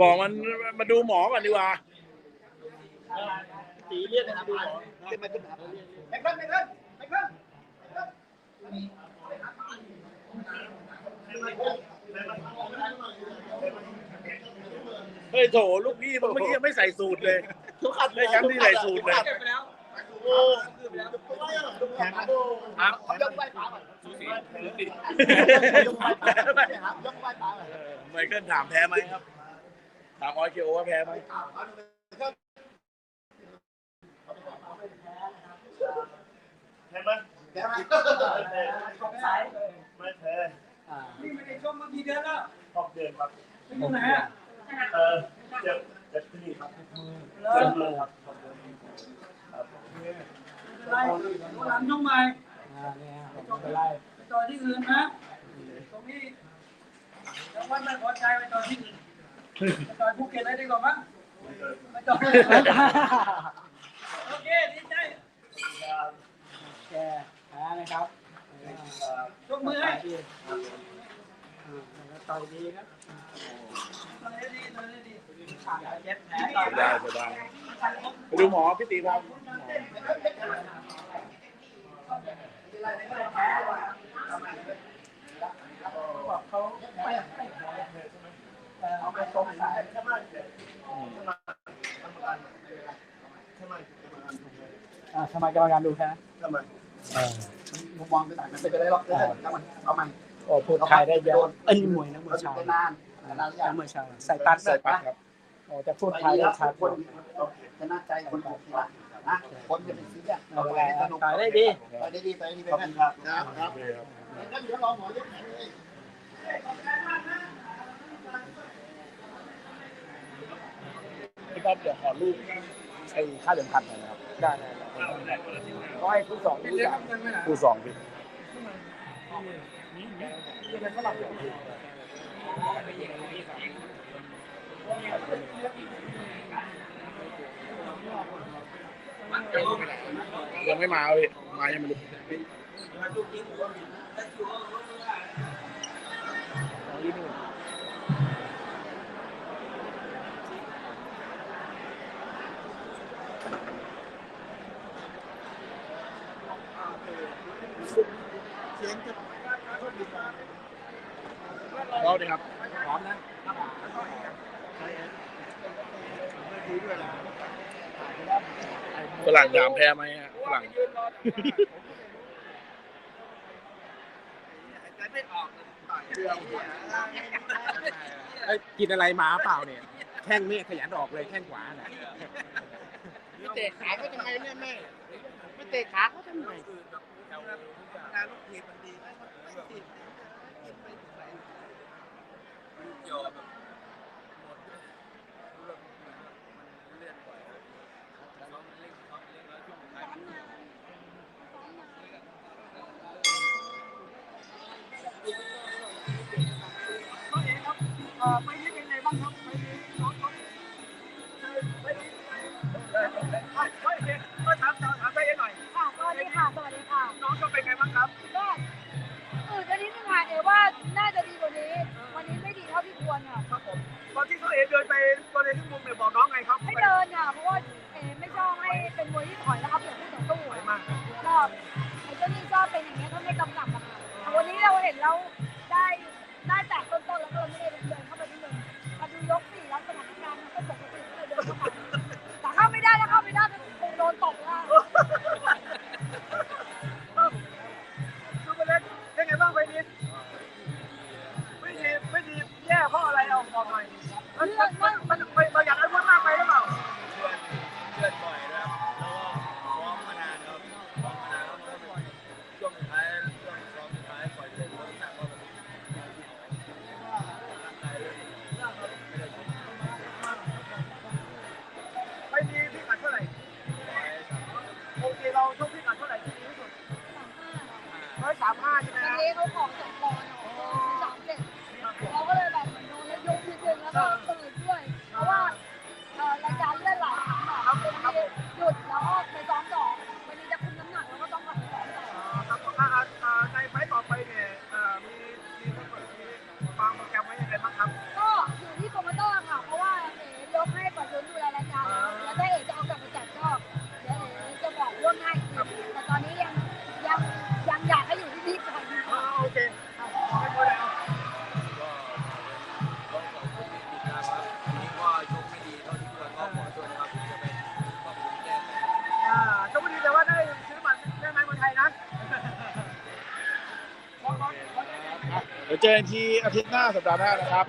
บอกมันมาดูหมอก่อนดีกว่าตีเรียกนะครับดูหมอขึ้นมาขึ้นมาไม่ขึ้นไม่ขึ้นไม่ขึ้นเฮ้ยโถลูกพี่เมื่อกี้ยังไม่ใส่สูตรเลยทุกขัดได้แชมป์ที่ใส่สูตรเลยโอ้แข่ง ครับยกไหว้ป๋าก่อนยกไหว้ป๋าก่อนยกไหว้ป๋าก่อนเออไมเคิลถามแพ้ไหมครับ ถามออยเคโอว่าแพ้ไหมแพ้ไหมแพ้ไหมไม่แพ้นี่ไม่ได้ชมมากี่เดือนแล้วหกเดือนครับไปอยู่ไหนอะเออเจ็บเจ็บที่นี่ครับเหรอเจ็บมือครับอะ ไรโบราณช่องใหม่ไปต่อที่อื่นนะ ตรงนี้จังหวัดไม่พอใจไปต่อที่อื่นไปต่อภูเก็ตเลยดีกว่ามั้งไปต่อโอเคดีใจแกแพ้นะครับยกมือให้ต่อยดีครับต่อยได้ดีต่อยได้ดีเย็บแผลเสียดายเสียดายไปดูหมอพี่ตีครับ เขาไม่ไม่แพ้แต่เอาไปตรงสายใช่ไหมใช่ไหมอ่าทำไมกรรมการดูแพ้ใช่ไหมมุมมองต่างกันไม่เป็นไรหรอกถ้ามันเอามันโอ้พูดไทยได้เยอะเอ้ยมวยนักมวยชายเป็นนานนานอนัย่างกมวยชายใส่ตัดใส่ปัดครับโอ้ จะพูดไทยได้ชัดคนจะน่าใจคนถูกที่ละนะคนจะเป็นซีเรียสเอาไปต่อยได้ดีไปได้ดีไปได้ดีไปขอบกัคุนณครับครับครับโอเคครับก็เดี๋ยวรอหมอยกแขนเลยพี่ก๊อฟเดี๋ยวขอรูปไอ้ค่าเหรียญพันหน่อยนะครับ ได้ก็ให้คู่สองคู่สามคู่สองพี่ ยังไม่มาเลยมายังไม่รู้เราดีครับ พร้อมนะ ฝรั่งถามแพ้ไหมฮะฝรั่งเอ้ยกินอะไรมาเปล่าเนี่ย แข้งนี่ขยันออกเลยแข้งขวาน่ะไม่เตะขาเขาทำไมแม่แม่ไม่เตะขาเขาทำไมไป ไปนี่ก็ถามถามไปเองหน่อย ค่ะสวัสดีค่ะ สวัสดีค่ะ น้องก็เป็นไงบ้างครับ ก็อืดอันนี้นึงค่ะเอ๋ว่าน่าจะดีกว่านี้ วันนี้ไม่ดีเท่าที่ควรค่ะ ครับผมตอนที่เขาเองเดินไปบริเวณที่มุมเนี่ยบอกน้องไงครับให้เดินค่ะ เพราะว่าเอ๋ไม่ชอบให้เป็นมวยที่ถอยแล้วครับเดี๋ยวผู้ต่อสู้สวยอะมากก็ไอ้เจ้านี่ชอบเป็นอย่างเงี้ยถ้าไม่กำกับอะค่ะแต่วันนี้เราเห็นแล้ว มัน รมไว้ยังไงบ้างครับ เจอกันที่อาทิตย์หน้าสัปดาห์หน้านะครับ